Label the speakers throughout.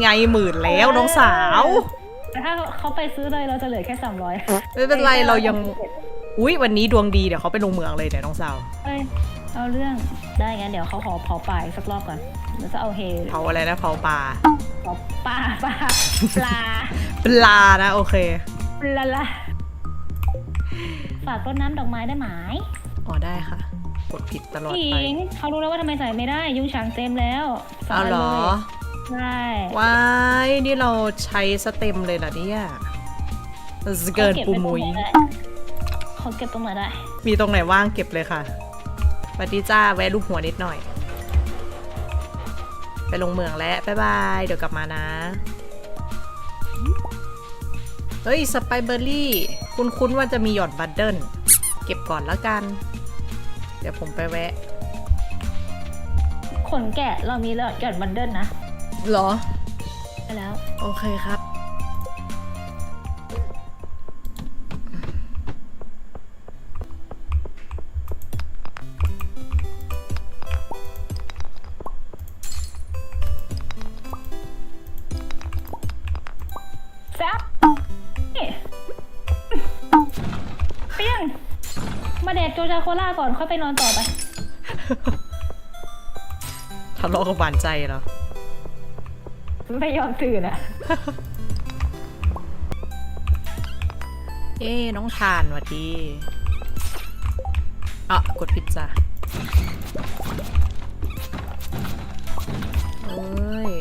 Speaker 1: ไงหมื่นแล้วน้องสาว
Speaker 2: แต่ถ้าเขาไปซื้อเลยเราจะเหลือแค่สามร้อย
Speaker 1: ไม่เป็นไรเรายัง อุ้ยวันนี้ดวงดีเดี๋ยวเขาไปลงเมืองเลยเดี๋ยวน้องสาว
Speaker 2: เอ้ยเอาเรื่องได้งั้นเดี๋ยวเขาขอเผาป่าอีกสักรอบก่อนเดี๋ยวจะเอาเฮ
Speaker 1: เผาอะไรนะเผาปลา
Speaker 2: เผาป่าป่าปลา
Speaker 1: ปลานะโอเค
Speaker 2: ปลาละฝากรดน้ำดอกไม้ได้ไหม
Speaker 1: อ๋อได้ค่ะกดผิดตลอด
Speaker 2: ห
Speaker 1: ไป
Speaker 2: ญิงเขารู้แล้วว่าทำไมใส่ไม่ได้ ยุงฉางเต็มแล้วส
Speaker 1: เอาเหรอ
Speaker 2: เลย ใช่
Speaker 1: ว้ายนี่เราใช้สเต็มเลยเหรอเนี่ยเกินปูมุย
Speaker 2: เขาเก็บตรงไหนได้
Speaker 1: มีตรงไหนว่างเก็บเลยค่ะสวัสดีจ้าแวะรูปหัวนิดหน่อย ไปลงเมืองแล้วบ๊ายบาย เดี๋ยวกลับมานะ เฮ้ย สไปเบอร์รี่ คุ้นๆว่าจะมีหยอดบัตเดิลเก็บก่อนแล้วกัน เดี๋ยวผมไปแวะ
Speaker 2: ขนแกะเรามีแล้วหยอดบันเดิลนะ
Speaker 1: เหรอ
Speaker 2: ไปแล้ว
Speaker 1: โอเคครับ
Speaker 2: แซ่บนี่เปี้ยง มาแดกโจจาโคล่าก่อนค่อยไปนอนต่อไป
Speaker 1: ทะเลาะกับหวานใจเหรอ
Speaker 2: ไม่ยอมตื่นอะ
Speaker 1: เอ้น้องทานหวัดดีอะกดผิดจ้ะเอ้ย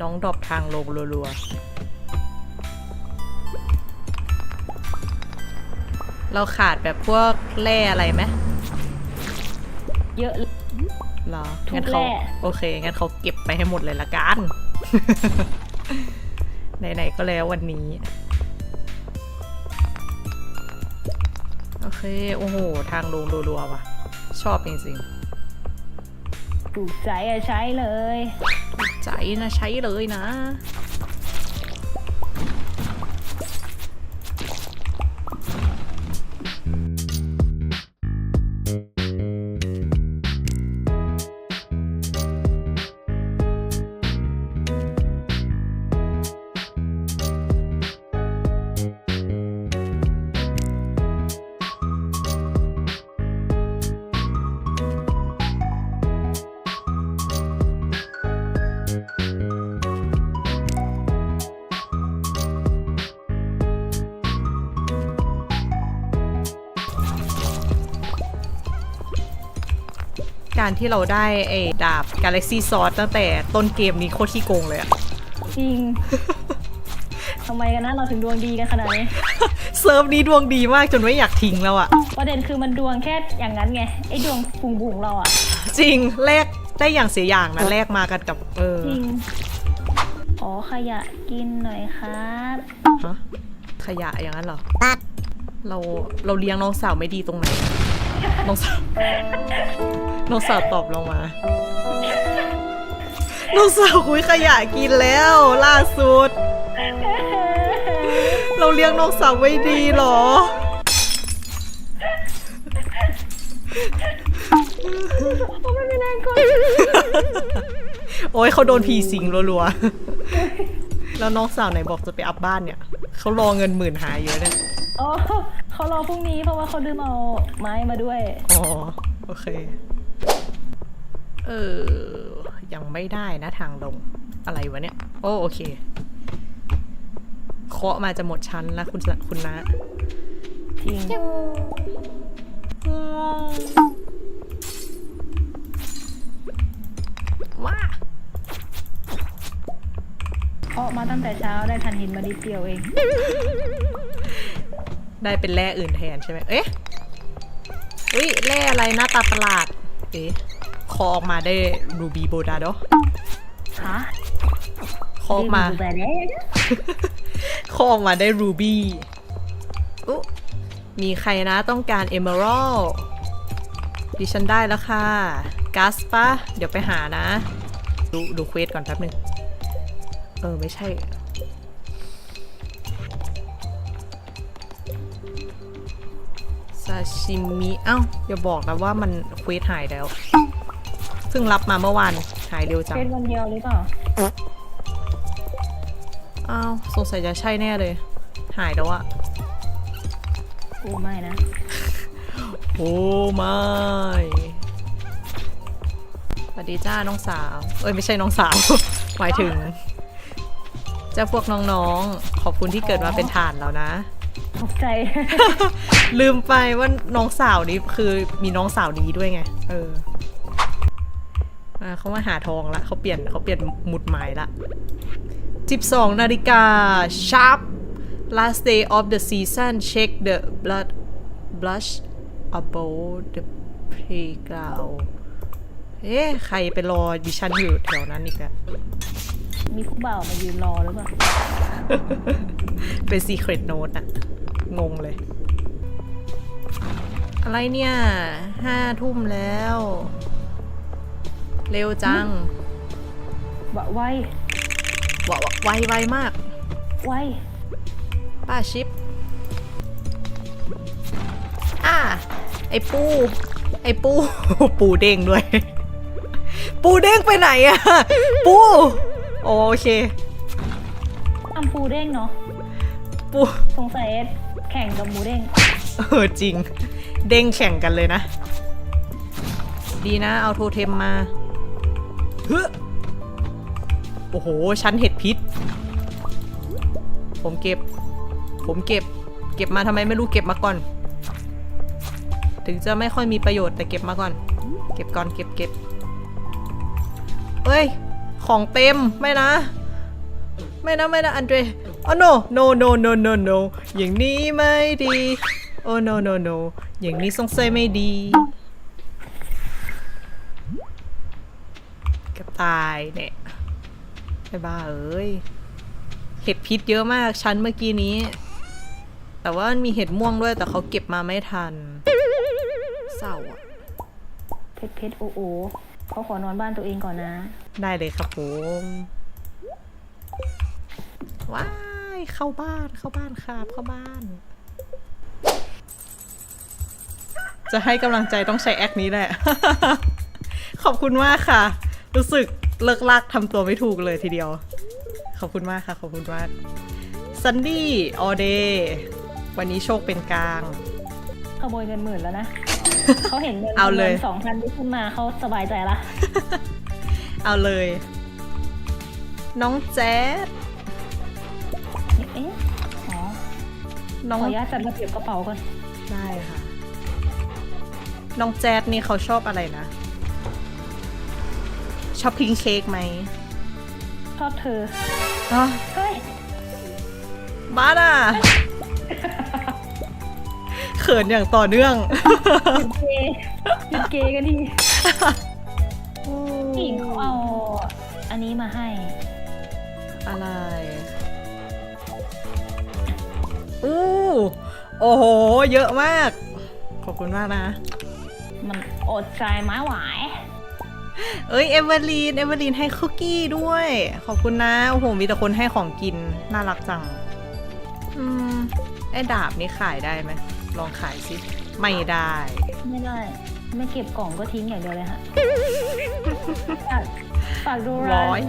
Speaker 1: น้องดรอปทางลงรัวๆ เราขาดแบบพวกแร่อะไรไหม
Speaker 2: เยอะ
Speaker 1: เหรอ
Speaker 2: ทุก
Speaker 1: งั้นเขา
Speaker 2: แร่
Speaker 1: โอเค งั้นเขาเก็บไปให้หมดเลยละกัน ไหนๆก็แล้ววันนี้ โอเค โอ้โห ทางลงรัวๆว่ะ ชอบจริง
Speaker 2: ถูกใจอะใช้เลย
Speaker 1: ๆใจนะใช้เลยนะ การที่เราได้ไอ้ดาบ Galaxy Sword ตั้งแต่ต้นเกมนี้โคตรขี้โกงเลยอะ
Speaker 2: จริง ทำไมกันนะเราถึงดวงดีกันขนาดนี้
Speaker 1: เซิร์ฟนี้ดวงดีมากจนไม่อยากทิ้งแล้วอะ
Speaker 2: ประเด็นคือมันดวงแค่อย่างนั้นไง ไอ้ดวงบุงบุงๆเราอะ
Speaker 1: จริงแลกได้อย่างเสียอย่างนะแลกมากันกับเออ
Speaker 2: จริงอ๋อขยะกินหน่อยครับ
Speaker 1: ฮะขยะอย่างนั้นเหรอ เราเราเลี้ยงน้องสาวไม่ดีตรงไหนอะน้องสาว น้องสาวตอบเรามาน้องสาวคุยขยะกินแล้ว ล่าสุด เราเลี้ยงน้องสาวไม่ดีเหรอ
Speaker 2: โอ้ไม่มีแรงกด
Speaker 1: โอ้ยเขาโดนผีสิงรัวๆ แล้วน้องสาวไหนบอกจะไปอัพบ้านเนี่ย เขารอเงินหมื่นหายเยอะเนี่ย
Speaker 2: อ๋อเขารอพรุ่งนี้เพราะว่าเขาลืมเอาไม้มาด้วย
Speaker 1: อ๋อ โอเค เออ ยังไม่ได้นะทางลง อะไรวะเนี่ย โอ้โอเค เคาะมาจะหมดชั้นแล้วคุณสคุณนะ
Speaker 2: จริง
Speaker 1: ว้า
Speaker 2: เพราะมาตั้งแต่เช้าได้ทันหินมาดิดเดียวเอง
Speaker 1: ได้เป็นแร่อื่นแทนใช่ไหมเอ๊ะอุ้ยแร่อะไรหน้าตาประหลาด เอ๊ะเคอออกมาได้รูบีโบดาโด
Speaker 2: ฮะ
Speaker 1: เคาะออกมา
Speaker 2: ดูแบบนี้
Speaker 1: เคาะออกมาได้รูบี้อุ๊มีใครนะต้องการเอเมอรัลดิฉันได้แล้วค่ะกัสปะเดี๋ยวไปหานะ ดูดูเควสก่อนแป๊บหนึ่งเออ ไม่ใช่ ซาชิมิ เอ้า อย่าบอกนะว่ามันเควสหายแล้วส พิ่งรับมาเมื่อวานหายเร็วจัง
Speaker 2: เป็นวันเดียวหรือเปล่า
Speaker 1: อ้าวสงสัยจะใช่แน่เลย หายแล้วอะ
Speaker 2: กูไม่นะ
Speaker 1: โอ้ไม่สวัสดีจ้าน้องสาว เอ้ยไม่ใช่น้องสาว หมายถึงเจ้าพวกน้องๆ ขอบคุณที่เกิดมาเป็นฐานแล้วนะ
Speaker 2: ตกใจ
Speaker 1: ลืมไปว่าน้องสาวนี้คือมีน้องสาวนี้ด้วยไง เอออ่า เขามาหาทองละเขาเปลี่ยนเขาเปลี่ยนหมุดหมายละ 12 นาฬิกา sharp last day of the season check the blood blush about the playground เอ๊ะใครไปรอดิฉันอยู่แถวนั้นอีกอะ
Speaker 2: มีผู้บ่าวมายืนรอหรือเปล่า
Speaker 1: เป็น secret note อะงงเลย อะไรเนี่ยห้าทุ่มแล้ว เร็วจัง
Speaker 2: บะไว
Speaker 1: วะวะไวไวมาก
Speaker 2: ไว
Speaker 1: ป้าชิป อ่า ไอ้ปู ไอ้ปู ปูเด้งด้วย ปูเด้งไปไหนอะปู โอเค
Speaker 2: ทำปูเด้งเนาะ
Speaker 1: ปู
Speaker 2: สงสัยแข่งกับหมูเด้ง
Speaker 1: เออจริง เด้งแข่งกันเลยนะ ดีนะเอาโทเทมมาเฮ้อโอ้โห ชั้นเห็ดพิษ ผมเก็บ ผมเก็บ เก็บมาทำไมไม่รู้เก็บมาก่อน ถึงจะไม่ค่อยมีประโยชน์แต่เก็บมาก่อน เก็บก่อนเก็บเก็บเฮ้ย ของเต็ม ไม่นะ ไม่นะ ไม่นะ อันเดรอ๋อ no no no no no no อย่างนี้ไม่ดี โอ้ no no no อย่างนี้สงสัยไม่ดีกระ ตายเนี่ยไอ้บ้าเอ้ย เห็ดพิษเยอะมากชั้นเมื่อกี้นี้ แต่ว่ามันมีเห็ดม่วงด้วยแต่เขาเก็บมาไม่ทัน เศร้าอะ
Speaker 2: เพชรเพชรโอโอเขาขอนอนบ้านตัวเองก่อนนะ
Speaker 1: ได้เลยครับผมว้ายเข้าบ้านเข้าบ้านครับเข้าบ้าน จะให้กำลังใจต้องใช้แอคนี้แหละ ขอบคุณมากค่ะ รู้สึกเลิกลักทำตัวไม่ถูกเลยทีเดียว ขอบคุณมากค่ะ ขอบคุณมากซันดี้ออเดย์วันนี้โชคเป็นกลาง
Speaker 2: ขโมยเงินหมื่นแล้วนะ เขาเห็นเงิน
Speaker 1: เอาเลย
Speaker 2: สองพันที่ขึ้นมาเขาสบายใจละ
Speaker 1: เอาเลย น้องแจ๊ด
Speaker 2: เอ๊ะอ๋อ
Speaker 1: น้อง
Speaker 2: ขออนุญาตจัดระเบียบกระเป๋าก่อน
Speaker 1: ได้ค่ะ น้องแจ๊ดนี่เขาชอบอะไรนะ ชอบพิงเค้กไหม
Speaker 2: ชอบเธอ
Speaker 1: อ๋อ
Speaker 2: เฮ้ย
Speaker 1: บ้าน่ะเขินอย่างต่อเนื่อง
Speaker 2: เป็นเกย์เป็นเกย์กันทีผู้หญิงเขาเอาอันนี้มาให้
Speaker 1: อะไรอู้โอ้โห เยอะมาก ขอบคุณมากนะ
Speaker 2: มันอดใจไม่ไหว
Speaker 1: เอ้ยเอเวอร์ลีนเอเวอร์ลีนให้คุกกี้ด้วย ขอบคุณนะ โอ้โห มีแต่คนให้ของกิน น่ารักจัง อืม ไอ้ดาบนี้ขายได้ไหม ลองขายสิ ไม่ได้
Speaker 2: ไม่ได้ ไม่เก็บกล่องก็ทิ้งอย่างเดียวเลยฮะฝากฝากดู
Speaker 1: ร้อย
Speaker 2: น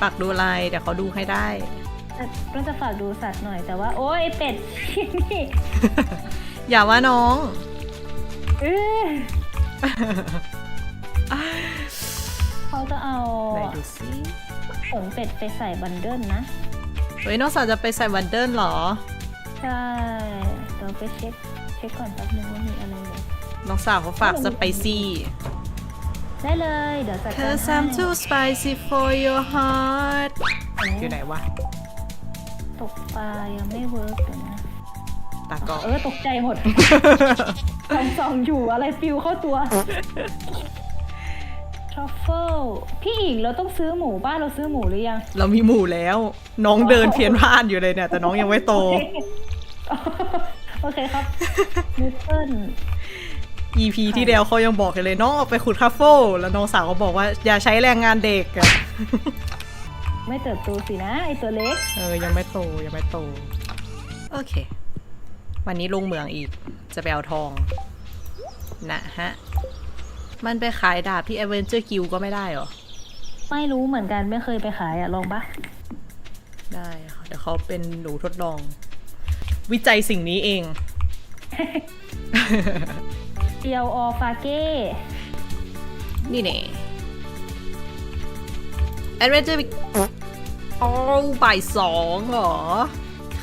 Speaker 1: ฝากดูไลน์เดี๋ยวเขาดูให้ได้
Speaker 2: แต่ก็จะฝากดูสัตว์หน่อยแต่ว่า โอ้ยไอ้เป็ดนี่
Speaker 1: อย่าว่าน้อง
Speaker 2: เออ เขาจะเอา
Speaker 1: ไหนดูสิ
Speaker 2: ขนเป็ดไปใส่บันเดิลนะ
Speaker 1: เฮ้ยน้องสาวจะไปใส่วันเดิลเหรอ
Speaker 2: ใช่เดี๋ยวไปเช็คเช็คก่อนแป๊บนึงว่ามีอะไรเหลย
Speaker 1: น้องสาวเขาฝากสไปซี่
Speaker 2: ได้เลย เดี๋ยวจัดการ
Speaker 1: Cause
Speaker 2: ให้
Speaker 1: I'm too spicy for your heart
Speaker 2: เอ๊ะ
Speaker 1: อยู่ไหนวะ
Speaker 2: ตกปลายังไม่เวิร์กเลยนะ
Speaker 1: ตากล้อง
Speaker 2: เออตกใจหมด สองสองอยู่อะไรฟิวเข้าตัว ทรัฟเฟิลพี่อิงเราต้องซื้อหมูบ้านเราซื้อหมูหรือยัง
Speaker 1: เรามีหมู่แล้ว น้องเดินเพียนพลาดอยู่เลยเนี่ย แต่น้องยังไม่โต
Speaker 2: โอเคครับนิวเทิล
Speaker 1: EP ที่แล้วเขายังบอกกันเลยน้องออกไปขุดคาโฟแล้วน้องสาวก็บอกว่าอย่าใช้แรงงานเด็กอะ
Speaker 2: ไม่เติบโตสินะไอตัวเล็ก
Speaker 1: เออยังไม่โตยังไม่โต โอเค วันนี้ลงเหมืองอีกจะไปเอาทอง นะฮะ มันไปขายดาบที่ Adventure Guild ก็ไม่ได้เหรอ
Speaker 2: ไม่รู้เหมือนกันไม่เคยไปขายอะลองปะ
Speaker 1: ได้ค่ะเดี๋ยวเขาเป็นหนูทดลอง วิจัยสิ่งนี้เอง
Speaker 2: เดียวออฟาเก้
Speaker 1: นี่เน่ Adventure โอ้บ่ายสองเหรอ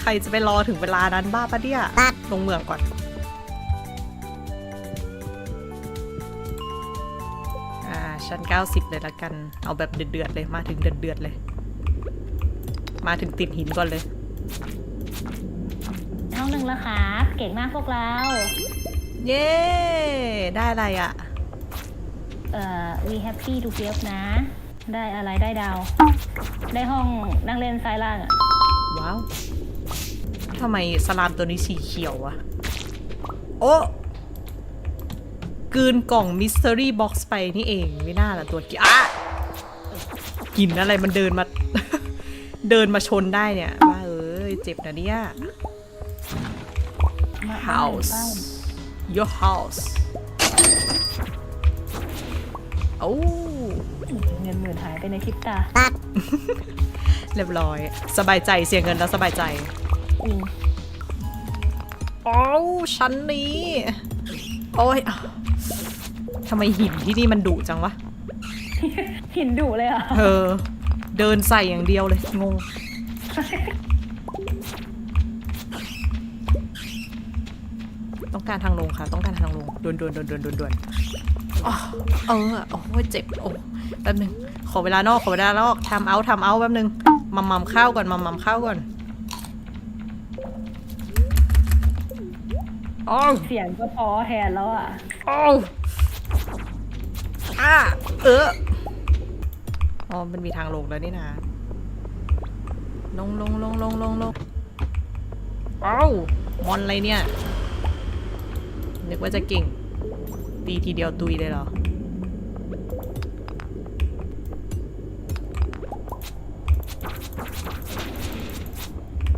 Speaker 1: ใครจะไปรอถึงเวลานั้นบ้าปะเนี่ยลงเมืองก่อน ชั้น 90 เลยละกัน เอาแบบเดือดๆเลย มาถึงเดือดๆเลย มาถึงติดหินก่อนเลย
Speaker 2: ห้องหนึ่งแล้วครับเก่งมากพวกเรา
Speaker 1: เย้ ได้อะไรอะ
Speaker 2: เอ่อ we happy to give นะ ได้อะไรได้ดาว ได้ห้องนั่งเล่นซ้ายล่างอะ
Speaker 1: ว้าวทำไมสลามตัวนี้สีเขียววะโอ้ กลืนกล่องมิส t ต r รี่บ็อกซ์ไปนี่เอง ไม่น่าละตัวกี้อะกลินอะไรมันเดินมา เดินมาชนได้เนี่ยว่าเอ้ยเจ็บนะเนี่ย
Speaker 2: มา
Speaker 1: House
Speaker 2: บ้าน
Speaker 1: your house โอ้
Speaker 2: เงินหมื่นหายไปในพริบตา
Speaker 1: เรียบร้อย สบายใจเสียเงินแล้วสบายใจ
Speaker 2: จริง
Speaker 1: โอ้ชั้นนี้ โอ้ย ทำไมหินที่นี่มันดุจังวะ
Speaker 2: หินดุเลยอะ
Speaker 1: เออ เดินใส่อย่างเดียวเลย งง ต้องการทางลงค่ะ ต้องการทางลงด่วนด่วนด่วนด่วนด่วนด่วนอ๋อเออโอ้ยเจ็บโอ้แป๊บหนึง ขอเวลานอกขอเวลานอกทำเอาทำเอาแป๊บหนึงมัมมัมข้าวก่อนมัมมัมข้าวก่อนโอ้ว
Speaker 2: เสียงก็พอแทนแล้วอะ
Speaker 1: โอ้ว อ่าเอออ๋อมันมีทางลงแล้วนี่นะลงลงลงลงลงลงเอ้ามอนอะไรเนี่ย นึกว่าจะเก่ง ตีทีเดียวตุยเลยเหรอ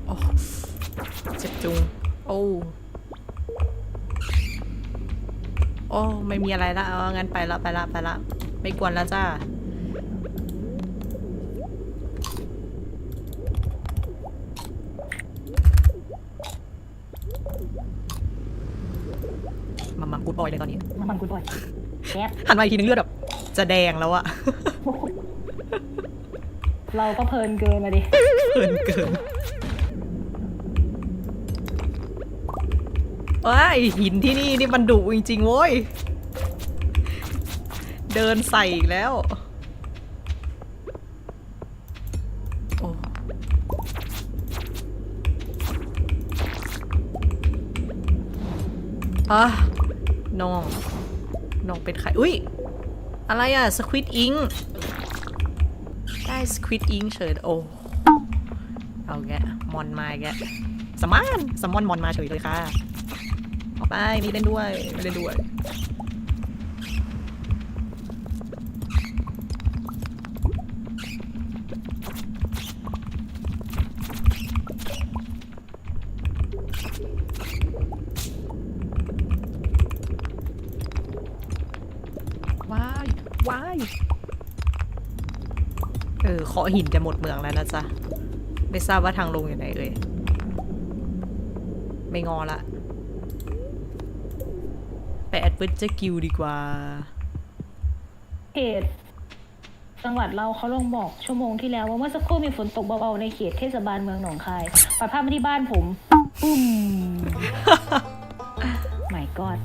Speaker 1: โอ้เจ็บจุง โอ้ โอ้ไม่มีอะไรละเอางั้นไปละไปละไปละไม่กวนแล้วจ้ามามากูดบอยเลยตอนนี้
Speaker 2: น้ำมันกูบ่อยแก๊ส
Speaker 1: หันมาอีกทีนึงเลือดแบบจะแดงแล้วอะ
Speaker 2: เราก็เพลินเกินมาดิ
Speaker 1: เกินเกิน เอ้ยหินที่นี่นี่มันดุจริงๆโว้ย เดินใส่อีกแล้ว โอ้อะน้อง น้องเป็นใคร อุ้ย อะไรอะสควิตอิง ได้สควิตอิงเฉยโอ้ เอาแกะมอนมาแกะสมานสมอนมอนมาเฉยเลยค่ะ ออกไปมีเล่นด้วยไม่เล่นด้วยว้ายว้ายเออขอหินจะหมดเมืองแล้วนะจ๊ะ ไม่ทราบว่าทางลงอยู่ไหนเอ่ยไม่งอละ ไปแอดเวนเจอร์กิลดีกว่า
Speaker 2: เขตจังหวัดเราเขาลงบอกชั่วโมงที่แล้วว่าเมื่อสักครู่มีฝนตกเบาๆในเขตเทศบาลเมืองหนองคายปัดภาพมาที่บ้านผมปุ้มไม่กอด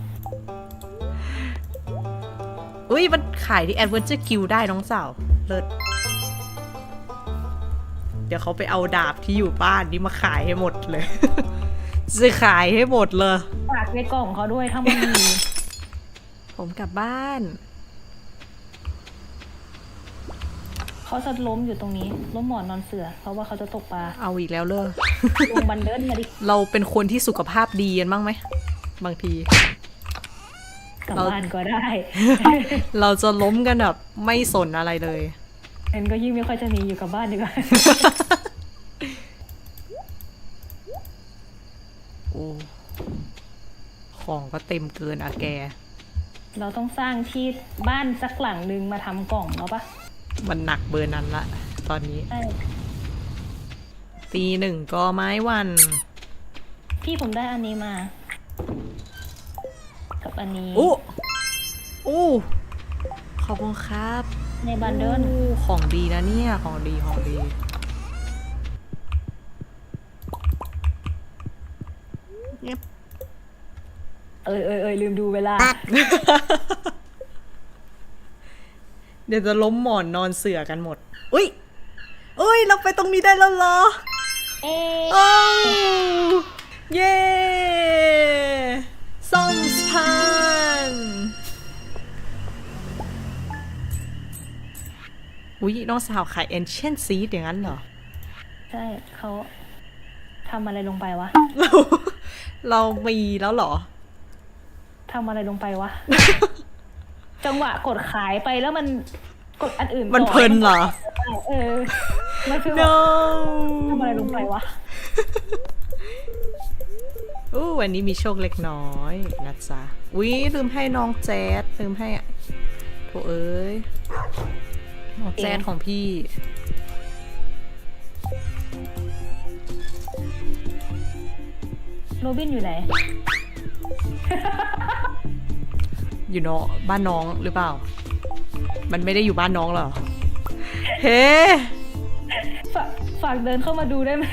Speaker 1: อุ้ยมันขายที่แอดเวนเจอร์กิลได้น้องสาว เลิศ เดี๋ยวเขาไปเอาดาบที่อยู่บ้านนี่มาขายให้หมดเลย จะขายให้หมดเลย
Speaker 2: ฝากไว้กล่องเขาด้วยถ้ามันมี
Speaker 1: ผมกลับบ้าน
Speaker 2: เขาจะล้มอยู่ตรงนี้ ล้มหมอนนอนเสือ เพราะว่าเขาจะตกปลา
Speaker 1: เอาอีกแล้วเลย
Speaker 2: ลงบันเดินมาดิ
Speaker 1: เราเป็นคนที่สุขภาพดีกันบ้างไหม บางที
Speaker 2: กลับ
Speaker 1: เรา
Speaker 2: บ้านก็ได้
Speaker 1: เราจะล้มกันแบบไม่สนอะไรเลย
Speaker 2: เอ็นก็ยิ่งไม่ค่อยจะหนีอยู่กับบ้านดีกว่า
Speaker 1: โอ้ ของก็เต็มเกินอะแก
Speaker 2: เราต้องสร้างที่บ้านสักหลังหนึ่งมาทำกล่องแล้วปะ
Speaker 1: มันหนักเบอร์นั้นละ ตอนนี้
Speaker 2: ใช่
Speaker 1: ตีหนึ่งก็ไม้วัน
Speaker 2: พี่ผมได้อันนี้มา กับอันนี้
Speaker 1: อู้อู้ขอบคุณครับ
Speaker 2: ในบันเดิล
Speaker 1: อู้ของดีนะเนี่ย ของดี ของดีเงียบ
Speaker 2: เอยเอยเอยลืมดูเวลา
Speaker 1: เดี๋ยวจะล้มหมอนนอนเสือกันหมด อุ้ยอุ้ย เราไปตรงนี้ได้แล้วเหรอ
Speaker 2: เอ๊ะ
Speaker 1: โอ้เย้ซ่อมสะพานอุ้ยน้องสาวขาย ancient seed อย่างนั้นเหรอ
Speaker 2: ใช่เขาทำอะไรลงไปวะ
Speaker 1: เรา เรามีแล้วเหรอ
Speaker 2: ทำอะไรลงไปวะ จังหวะกดขายไปแล้วมันกดอันอื่น
Speaker 1: มัน
Speaker 2: ต่อ
Speaker 1: เพลินเหรอ
Speaker 2: เออ มันคือ
Speaker 1: no
Speaker 2: ทำอะไรลงไปวะ
Speaker 1: อู้วันนี้มีโชคเล็กน้อยนะจ๊ะอุ้ยลืมให้น้องแจ๊ดลืมให้อะโถเอ้ยน้องแจ๊ดของพี่
Speaker 2: โรบินอยู่ไหน
Speaker 1: อยู่เนาะบ้านน้องหรือเปล่า มันไม่ได้อยู่บ้านน้องเหรอ เฮ้
Speaker 2: ฝากฝากเดินเข้ามาดูได้ไหม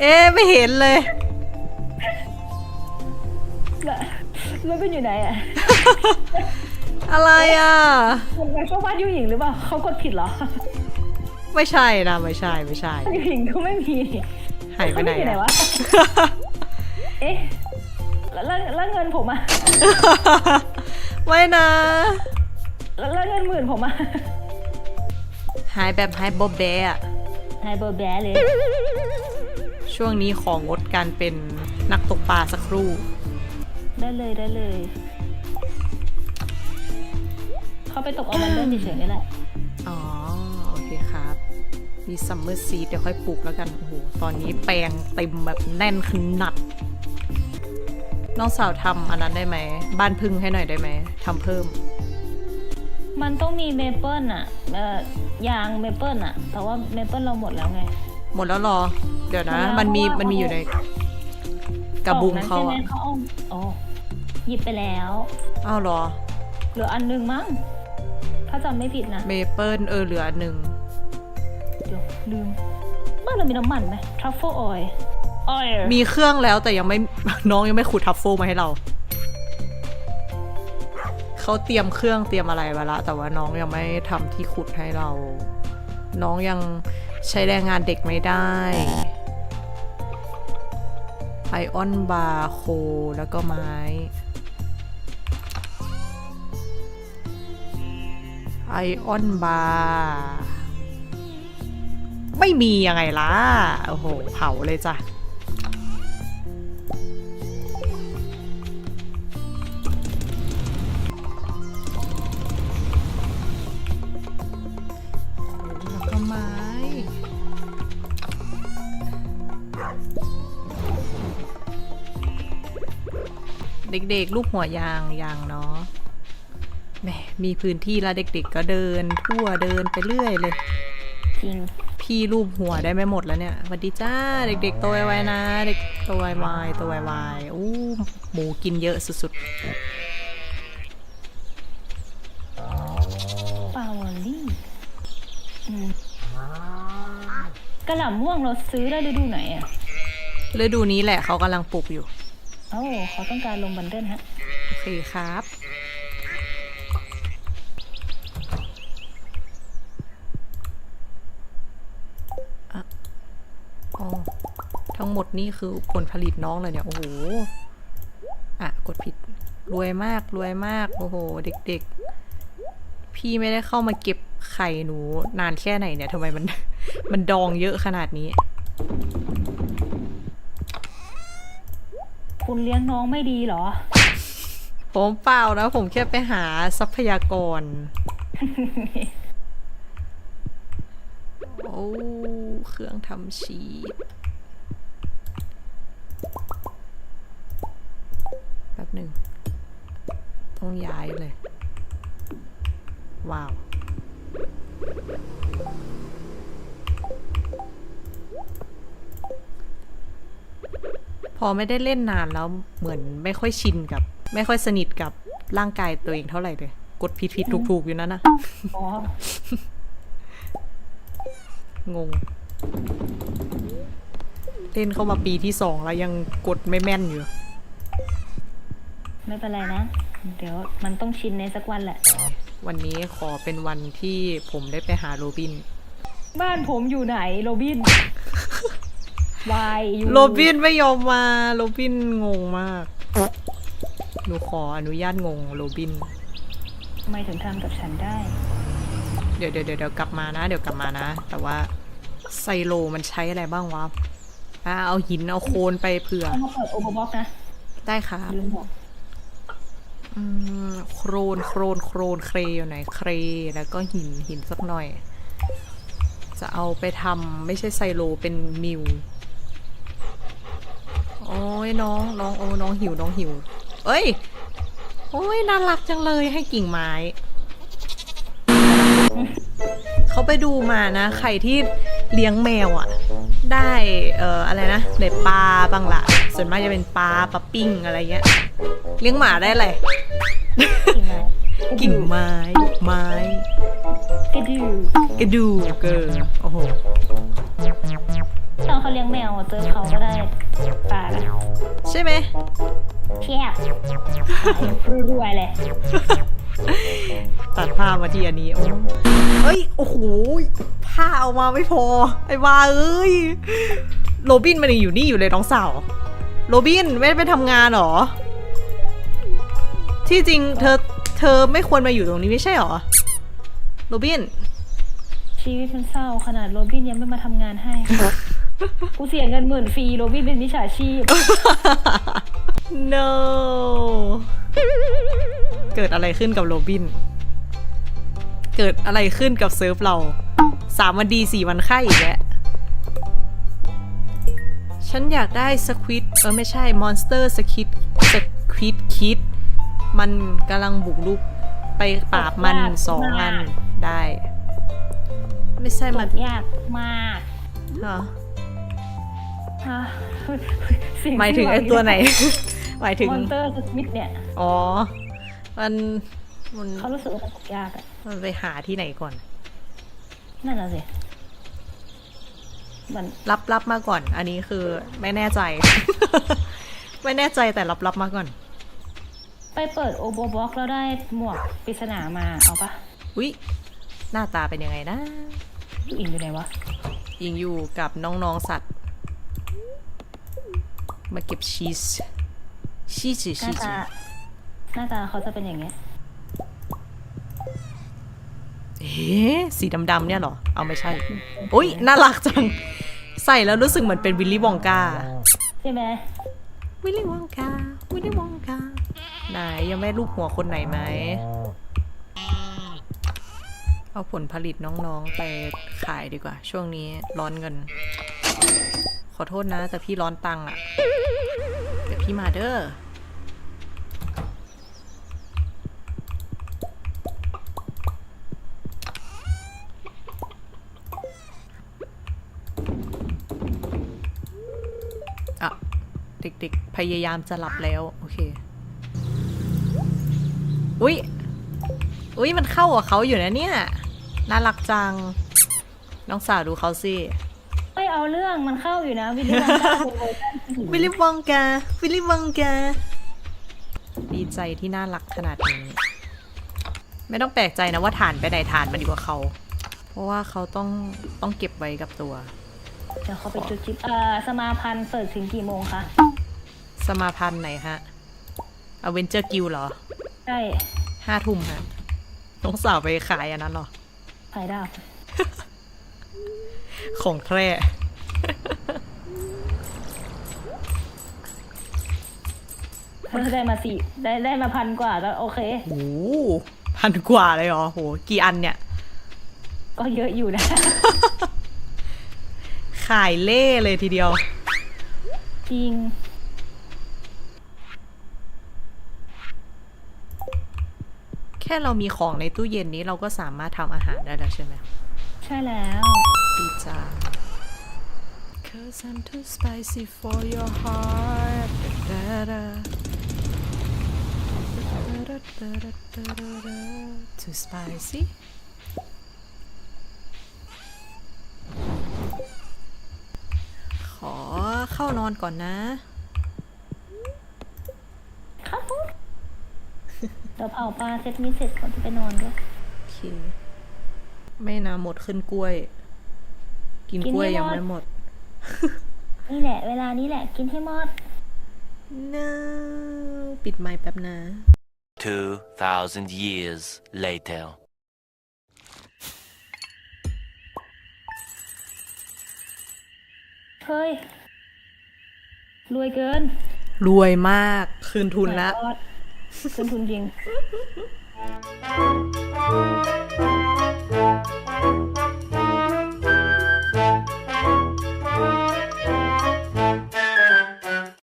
Speaker 1: เอ๊ะไม่เห็นเลย
Speaker 2: แล้วโรบินอยู่ไหนอะ
Speaker 1: อะไรอะ
Speaker 2: มันไปเข้าบ้านยูหญิงหรือเปล่าเขากดผิดเหรอ
Speaker 1: ไม่ใช่นะไม่ใช่ไม่ใช่
Speaker 2: ยูหญิงก็ไม่มี
Speaker 1: หายไปไหน
Speaker 2: เขาอยู่ไหน
Speaker 1: อะ
Speaker 2: วะ เอ๊ะ แล้วแล้วแล้วเงินผมอะ
Speaker 1: ไม่นะ
Speaker 2: แล้วแล้วเงินหมื่นผมอะ
Speaker 1: หายแบบหายบ๊อบแบะอะ
Speaker 2: ไฮเบอร์แบร์เลย
Speaker 1: ช่วงนี้ของงดการเป็นนักตกปลาสักครู่
Speaker 2: ได้เลยได้เลย เขาไปตกเอาบันเดิลเฉยๆนี่แหละ
Speaker 1: อ๋อ โอเคครับ มีซัมเมอร์ซีดเดี๋ยวค่อยปลูกแล้วกัน โอ้โห ตอนนี้แปลงเต็มแบบแน่นขนาด น้องสาวทำอันนั้นได้ไหม บ้านพึ่งให้หน่อยได้ไหมทำเพิ่ม
Speaker 2: มันต้องมีเมเปิลอะเอ่อยางเมเปิลอะแต่ว่าเมเปิลเราหมดแล้วไง
Speaker 1: หมดแล้วเหรอ เดี๋ยวนะ
Speaker 2: หมดแล้ว
Speaker 1: มันมี
Speaker 2: เพราะว่า
Speaker 1: มันมีอยู่ในกระบุง
Speaker 2: ล่นั้น
Speaker 1: เขา
Speaker 2: ใช่ไหม
Speaker 1: อะ
Speaker 2: เขาเอาอ๋อหยิบไปแล้ว
Speaker 1: อ้าวเหรอ
Speaker 2: เหลืออันหนึงมั้งถ้าจำไม่ผิดนะ
Speaker 1: เมเปิลเออเหลืออันหนึ่ง
Speaker 2: เดี๋ยวลืมบ้านเรามีน้ำมันไหมทรัฟเฟิลออยล์ ออย
Speaker 1: มีเครื่องแล้วแต่ยังไม่น้องยังไม่ขูดทัฟเฟิลมาให้เรา เขาเตรียมเครื่องเตรียมอะไรไว้ละแต่ว่าน้องยังไม่ทำที่ขุดให้เรา น้องยังใช้แรงงานเด็กไม่ได้ไอออนบาร์โคแล้วก็ไม้ไอออนบาร์ไม่มียังไงล่ะ โอ้โห เผาเลยจ้ะ เด็กๆ ลูกหัวยางยางเนาะแหมมีพื้นที่แล้วเด็ก ๆ ก็เดิน ทั่วเดินไปเรื่อยเลย
Speaker 2: จริง
Speaker 1: พี่รูปหัวได้ไม่หมดแล้วเนี่ยสวัสดีจ้าเด็กๆโตไวๆนะ เด็กโตไวๆโตไวๆอู้หมูกินเยอะสุด
Speaker 2: ปาวลี่อืมกระหล่ำม่วงเราซื้อได้ฤดูไหนอะ
Speaker 1: ๆฤดูนี้แหละเขากำลังปลูกอยู่
Speaker 2: เอ้าเขาต้องการลงบันเดิลฮะ
Speaker 1: โอเคครับอะอ๋อ ทั้งหมดนี่คือผลผลิตน้องเลยเนี่ย โอ้โห อะ กดผิด รวยมาก รวยมาก โอ้โห เด็กๆ พี่ไม่ได้เข้ามาเก็บไข่หนูนานแค่ไหนเนี่ยทำไมมัน มันดองเยอะขนาดนี้
Speaker 2: คุณเลี้ยงน้องไม่ดีเหรอ
Speaker 1: ผมเปล่านะ ผมแค่ไปหาทรัพยากร โอ้ เครื่องทำชีสแป๊บหนึ่งตรงย้ายเลย ว้าว พอไม่ได้เล่นนานแล้วเหมือนไม่ค่อยชินกับ ไม่ค่อยสนิทกับร่างกายตัวเองเท่าไหร่เลย กดผิดผิดถูกถูกๆอยู่นั่นนะ
Speaker 2: อ๋อ
Speaker 1: งง เล่นเข้ามาปีที่สองแล้วยังกดไม่แม่นอยู่
Speaker 2: ไม่เป็นไรนะ เดี๋ยวมันต้องชินในสักวันแหละ
Speaker 1: วันนี้ขอเป็นวันที่ผมได้ไปหาโรบิน
Speaker 2: บ้านผมอยู่ไหนโรบิน วายอยู่
Speaker 1: โรบินไม่ยอมมาโรบินงงมากหนูขออนุญาตงงโรบิน
Speaker 2: ทำไมถึงทำกับฉันได้
Speaker 1: เดี๋ยวเดี๋ยวเดี๋ยวเดี๋ยวกลับมานะ เดี๋ยวกลับมานะ แต่ว่าไซโลมันใช้อะไรบ้างวะอ่าเอาหินเอาโคลนไปเผื่อ
Speaker 2: ต้องมาเปิดโอเวอร์บ็อกนะ
Speaker 1: ได้ครับ
Speaker 2: ลืมบอก
Speaker 1: อืมโครนโครนโครนเครอยู่ไหนเครแล้วก็หินหินสักหน่อย จะเอาไปทำไม่ใช่ไซโลเป็นมิว โอ้ยน้องน้องโอ้น้องหิวน้องหิว เอ้ย โอ้ยน่ารักจังเลยให้กิ่งไม้ เขาไปดูมานะ ใครที่เลี้ยงแมวอะ ได้เอ่ออะไรนะได้ปลาบ้างละส่วนมากจะเป็นปลาปลาปิ้งอะไรเงี้ย เลี้ยงหมาได้อะไร
Speaker 2: กิ่งไม้
Speaker 1: กิ่งไม้ไม้
Speaker 2: กระดูก
Speaker 1: กระดูกเกอโอ้โห
Speaker 2: มวเจอเขาก็ได้ปลาละ
Speaker 1: ใช่ไหม
Speaker 2: เทียบรวยๆเลย
Speaker 1: ตัดผ้ามาที่อันนี้โอ้เอ้ย โอ้โหผ้าเอามาไม่พอ ไอ้วาเอ้ย โรบินมันยังอยู่นี่อยู่เลยน้องสาว โรบินไม่ได้ไปทำงานเหรอ ที่จริงเธอ เธอไม่ควรมาอยู่ตรงนี้ไม่ใช่เหรอ โรบิน
Speaker 2: ชีวิตมันเศร้าขนาดโรบินยังไม่มาทำงานให้ กูเสียเงินหมื่นฟรีโรบินเป็นมิจฉาชีพ
Speaker 1: no เกิดอะไรขึ้นกับโรบิน เกิดอะไรขึ้นกับเซิร์ฟเราสามวันดีสี่วันไข้อีกแล้วฉันอยากได้สควิดเออไม่ใช่มอนสเตอร์สคิดสควิดคิด มันกำลังบุกลุกไปปราบมัน
Speaker 2: ยาก
Speaker 1: สองอัน
Speaker 2: มาก
Speaker 1: ได้ ไม่ใช่
Speaker 2: จ
Speaker 1: มัน
Speaker 2: บยากมาก
Speaker 1: เหรอ
Speaker 2: อะเสีง
Speaker 1: หมายถึงไอ้ตัวไหน หมายถึง
Speaker 2: มอนเตอร์สมิธเนี่ย
Speaker 1: อ๋อ มันมัน
Speaker 2: เขารู้สึกว่ามันจบยากอะ
Speaker 1: มันไปหาที่ไหนก่อน
Speaker 2: นั่นน่ะสิมัน
Speaker 1: รับรับมาก่อน อันนี้คือไม่แน่ใจ ไม่แน่ใจแต่รับรับมาก่อน
Speaker 2: ไปเปิดโอโบบล็อกแล้วได้หมวกปริศนามาเอาปะ
Speaker 1: อุ๊ยหน้าตาเป็นยังไงนะ
Speaker 2: อิงอยู่ไหนวะ
Speaker 1: ยิงอยู่กับน้องๆสัตว์ มาเก็บชีสชีส
Speaker 2: ห
Speaker 1: ชี
Speaker 2: น้า
Speaker 1: ส
Speaker 2: ตาหน้าตาเขาจะเป็นอย่างเงี้ย
Speaker 1: เอ๊ะสีดำๆเนี่ยเหรอ เอาไม่ใช่อุ๊ยน่ารักจัง ใส่แล้วรู้สึกเหมือนเป็นวิลลี่วองกา
Speaker 2: ใช่ไหม
Speaker 1: วิลลี่วองกา วิลลี่วองกา ไหนยังไม่รูปหัวคนไหนไหม เอาผลผลิตน้องๆไปขายดีกว่า ช่วงนี้ร้อนเงิน ขอโทษนะ แต่พี่ร้อนตังค์อะเดี๋ยวพี่มาเด้ออะเด็กๆ พยายามจะหลับแล้ว โอเค อุ๊ย อุ๊ย มันเข้ากับเขาอยู่นะเนี่ย น่ารักจัง น้องสาวดูเขาสิ
Speaker 2: เอาเรื่องมันเข้าอยู่นะวิลลี่วองกาเป็นเวอร์ชันผู้หญิง
Speaker 1: วิลลี่วองกาวิลลี่วองกาดีใจที่น่ารักขนาดนี้ ไม่ต้องแปลกใจนะว่าฐานไปไหนฐานมันดีกว่าเขา เพราะว่าเขาต้องต้องเก็บไว้กับตัว
Speaker 2: เดี๋ยวเขาไปจุดจิบเอ่อสมาพันธ์เปิดถึงกี่โมงคะ
Speaker 1: สมาพันธ์ไหนฮะอเวนเจอร์กิลเหรอ
Speaker 2: ใช่
Speaker 1: ห้าทุ่มฮะน้องสาวไปขายอันนั้นเหรอ
Speaker 2: ขายดาบ
Speaker 1: ของแท้
Speaker 2: ได้มาสี่ได้ได้มาพันกว่าแล้วโอเค
Speaker 1: โอ้โหพันกว่าเลยเหรอโหกี่อันเนี่ย
Speaker 2: ก็เยอะอยู่นะ
Speaker 1: ขายเล่เลยทีเดียว
Speaker 2: จริง
Speaker 1: แค่เรามีของในตู้เย็นนี้เราก็สามารถทำอาหารได้แล้วใช่ไหม
Speaker 2: ใช่แล้ว
Speaker 1: ดีจัง Cause I'm too spicy for your heart Da-da-da. Da-da-da-da-da-da-da. Too spicy ขอเข้านอนก่อนนะ
Speaker 2: ครับผมเดี๋ยวเผาปลาเสร็จมิเสร็จก่อนจะไปนอนด้วย
Speaker 1: โอเค ไม่นาหมดขึ้นกล้วย กิน
Speaker 2: กิน
Speaker 1: กล้วย
Speaker 2: ให้
Speaker 1: ยัง
Speaker 2: หมด
Speaker 1: ไม่หมด
Speaker 2: นี่แหละ เวลานี้แหละกินให้หมด
Speaker 1: no ปิดไมค์แป๊บนะ
Speaker 3: 2,000 years later.
Speaker 2: เฮ้ย รวยเกิน
Speaker 1: รวยมากคืนทุนแล้ว
Speaker 2: คืนทุนจริง